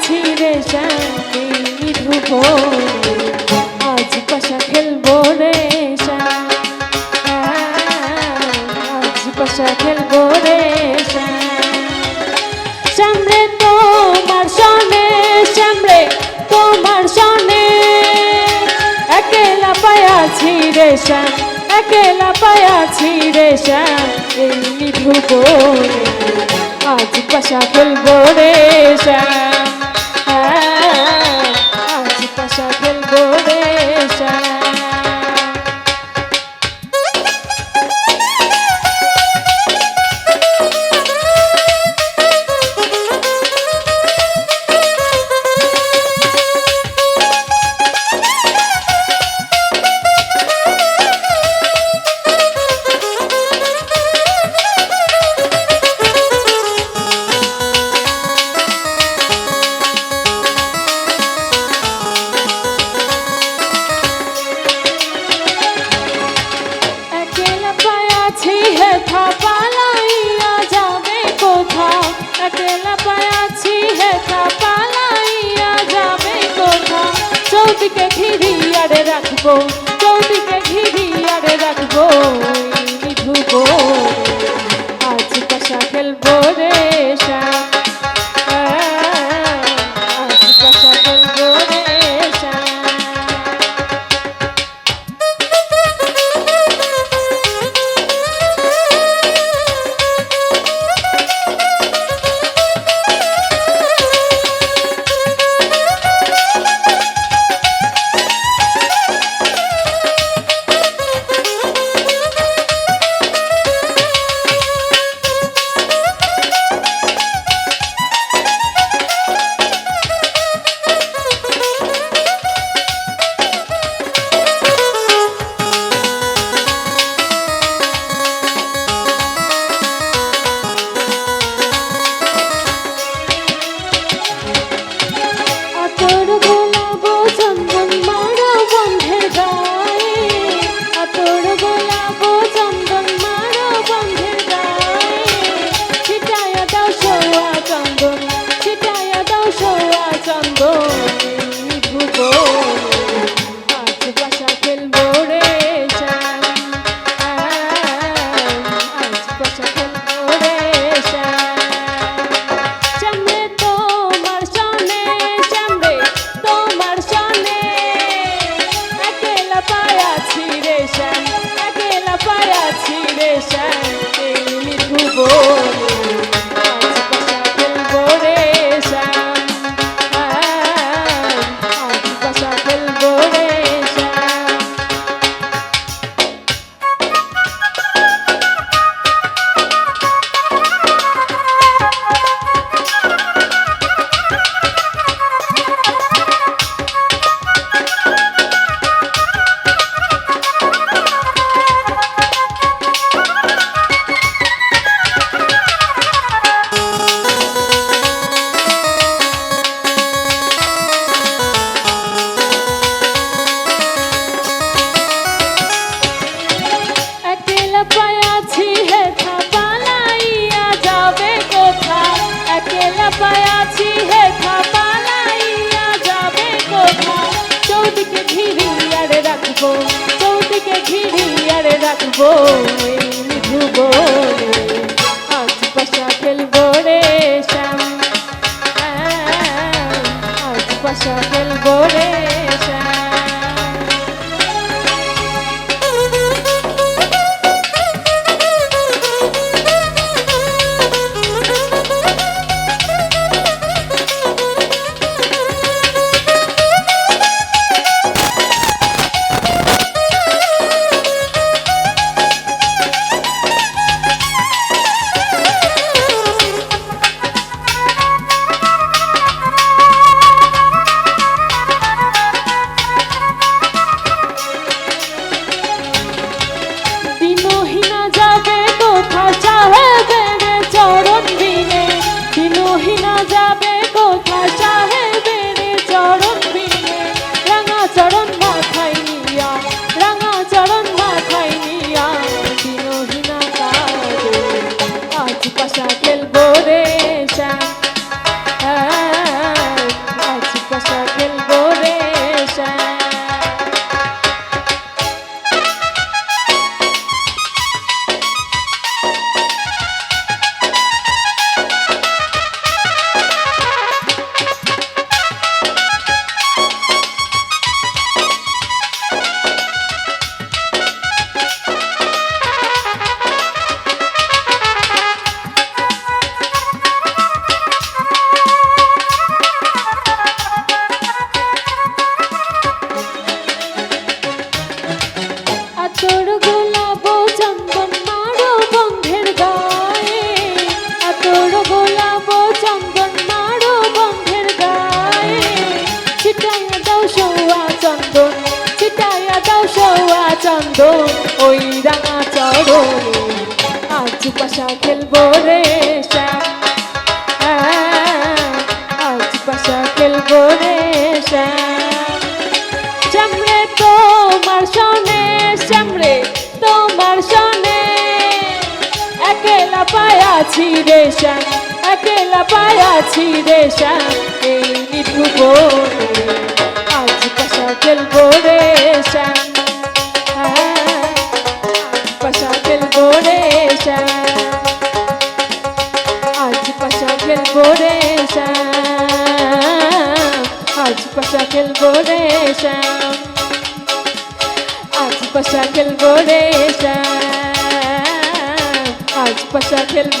আছি রে শান্তি ধ্রুব আজ পাশা খেলব রে আজ পাশা খেলব রে সামনে তোমার সনে সামনে তোমার সনে। একেলা পায়াছি রে শান একেলা পায়াছি রে শান এই ধ্রুব আজ পাশা খেলব রে শান দিকে ফিরিয়ে রাখব। রাখো চৌদিকে ঘিরিয়ার রাখব এই ধুবো Pasha del Boresha গেরুয়া চন্দন ওই রাঙা চরণে আজ পাশা খেলব রে শ্যাম। আজ পাশা খেলব রে শ্যাম। শ্যামরে তোমার সনে শ্যামরে তোমার সনে একেলা পায়াছি রে শ্যাম, একেলা পায়াছি রে শ্যাম। এই নিঠু পাশা খেলব রে শ্যাম। আজ পাশা খেলব রে শ্যাম। আজ পাশা খেলব